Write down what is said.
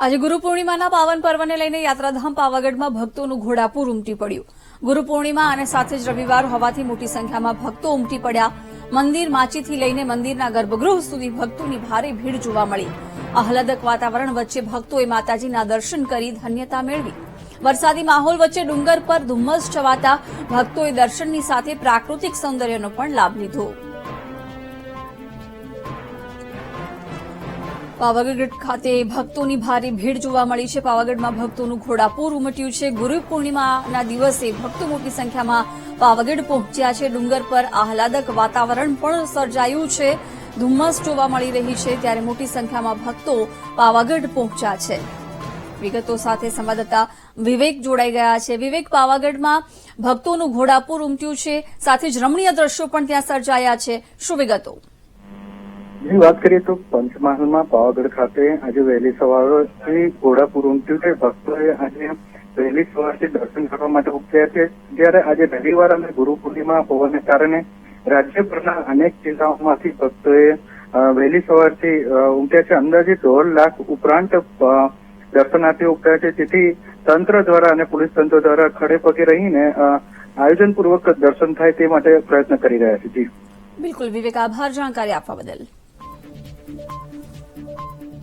આજે ગુરુ પૂર્ણિમાના પાવન પર્વને લઈને યાત્રાધામ પાવાગઢમાં ભક્તોનું ઘોડાપુર ઉમટી પડ્યું. ગુરુ પૂર્ણિમા અને સાથે જ રવિવાર હોવાથી મોટી સંખ્યામાં ભક્તો ઉમટી પડ્યા. મંદિર માચીથી લઈને મંદિરના ગર્ભગૃહ સુધી ભક્તોની ભારે ભીડ જોવા મળી. આહલાદક વાતાવરણ વચ્ચે ભક્તોએ માતાજીના દર્શન કરી ધન્યતા મેળવી. વરસાદી માહોલ વચ્ચે ડુંગર પર ધુમ્મસ છવાતા ભક્તોએ દર્શનની સાથે પ્રાકૃતિક સૌંદર્યનો પણ લાભ લીધો. પાવાગઢ ખાતે ભક્તોની ભારે ભીડ જોવા મળી છે. પાવાગઢમાં ભક્તોનું ઘોડાપૂર ઉમટ્યું છે. ગુરુ પૂર્ણિમાના દિવસે ભક્તો મોટી સંખ્યામાં પાવાગઢ પહોંચ્યા છે. ડુંગર પર આહલાદક વાતાવરણ પણ સર્જાયું છે. ધુમ્મસ જોવા મળી રહી છે. ત્યારે મોટી સંખ્યામાં ભક્તો પાવાગઢ પહોંચ્યા છે. વિગતો સાથે સંવાદદાતા વિવેક જોડાઈ ગયા છે. વિવેક, પાવાગઢમાં ભક્તોનું ઘોડાપૂર ઉમટ્યું છે. સાથે જ રમણીય દ્રશ્યો પણ ત્યાં સર્જાયા છે. શું વિગતો? ની વાત કરીએ તો પંચમહાલમાં પાવાગઢ ખાતે આજે વહેલી સવારથી ઘોડાપુર ઉમટ્યું છે. ભક્તોએ આજે વહેલી સવારથી દર્શન કરવા માટે ઉપજ્યા છે. જ્યારે આજે રવિવાર અને ગુરુ પૂર્ણિમા હોવાને કારણે રાજ્યભરના અનેક જિલ્લાઓમાંથી ભક્તોએ વહેલી સવારથી ઉમટ્યા છે. અંદાજે દોઢ લાખ ઉપરાંત દર્શનાર્થી ઉપડ્યા છે. જેથી તંત્ર દ્વારા અને પોલીસ તંત્ર દ્વારા ખડે પગે રહીને આયોજનપૂર્વક દર્શન થાય તે માટે પ્રયત્ન કરી રહ્યા છે. જી. બિલકુલ વિવેક, આભાર. જાણકારી આપવા બદલ. Thank you.